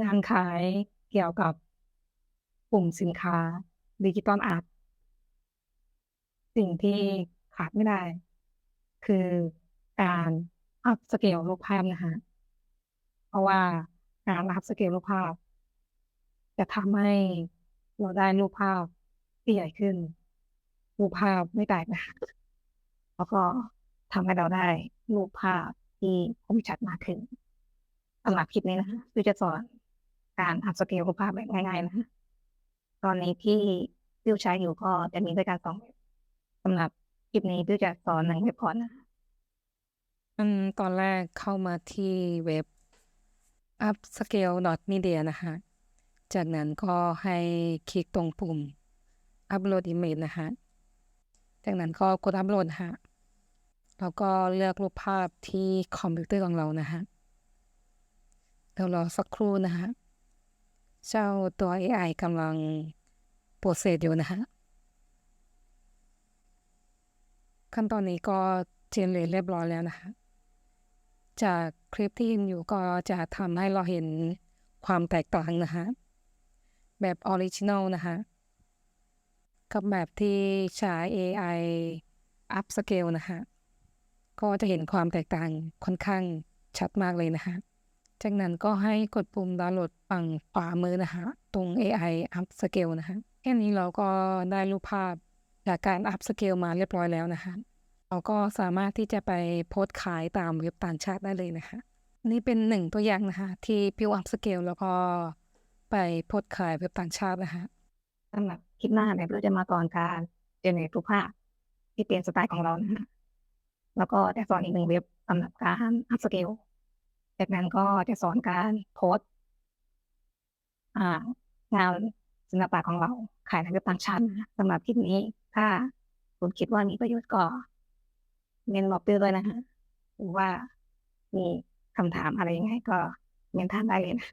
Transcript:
งานขายเกี่ยวกับกลุ่มสินค้าดิจิทัลอาร์ตสิ่งที่ขาดไม่ได้ คือการ up scale รูปภาพนะคะเพราะว่าการ up scale รูปภาพ จะทำให้เราได้รูปภาพที่ใหญ่ขึ้น รูปภาพไม่แตกนะคะแล้วก็ทำให้เราได้รูปภาพที่คมชัดมากขึ้นสำหรับคลิปนี้นะคะคือจะสอน การ up scale รูปภาพแบบง่ายๆนะคะตอนนี้ที่บิวใช้อยู่ก็จะมีด้วยกัน2เว็บสำหรับคลิปนี้บิวจะสอน1เว็บก่อนนะคะอืมตอนแรกเข้ามาที่เว็บ upscale.media นะคะ จากนั้นก็ให้คลิกตรงปุ่ม upload image นะคะจากนั้นก็กด upload ค่ะแล้วก็เลือกรูปภาพที่คอมพิวเตอร์ของเรานะคะเดี๋ยวรอสักครู่นะคะ เจ้าตัว AI กำลัง process อยู่นะคะขั้นตอนนี้ก็ generate เรียบร้อยแล้วนะคะ จากคลิปที่เห็นอยู่ก็จะทำให้เราเห็นความแตกต่างนะคะ แบบออริจินัลนะคะกับแบบที่ใช้ AI upscale นะคะก็จะเห็นความแตกต่างค่อนข้างชัดมากเลยนะคะ จากนั้นก็ให้กดปุ่มดาวน์โหลดฝั่งขวามือนะคะ ตรง AI upscale นะคะแค่นี้เราก็ได้รูปภาพจากการ upscale มาเรียบร้อยแล้วนะคะ เราก็สามารถที่จะไปโพสต์ขายตามเว็บต่างชาติได้เลยนะคะ นี่เป็น1ตัวอย่างนะคะ ที่พิว upscale แล้วก็ไปโพสต์ขายเว็บต่างชาตินะคะสำหรับคลิปหน้าเดี๋ยเราจะมาสอนการ generate รูปภาพที่เป็นสไตล์ของเรานะคะแล้วก็จะสอนอีก1เว็บสำหรับการ upscale จากนั้นก็จะสอนการโพสงานศิลปะของเราขายในเว็บต่างชาตินสำหรับคลิปนี้ ถ้าคุณคิดว่ามีประโยชน์ก็เมนบอกบิวด้วยนะคะหรือว่ามีคำถามอะไรยังไงก็เมนท่านได้เลยนะ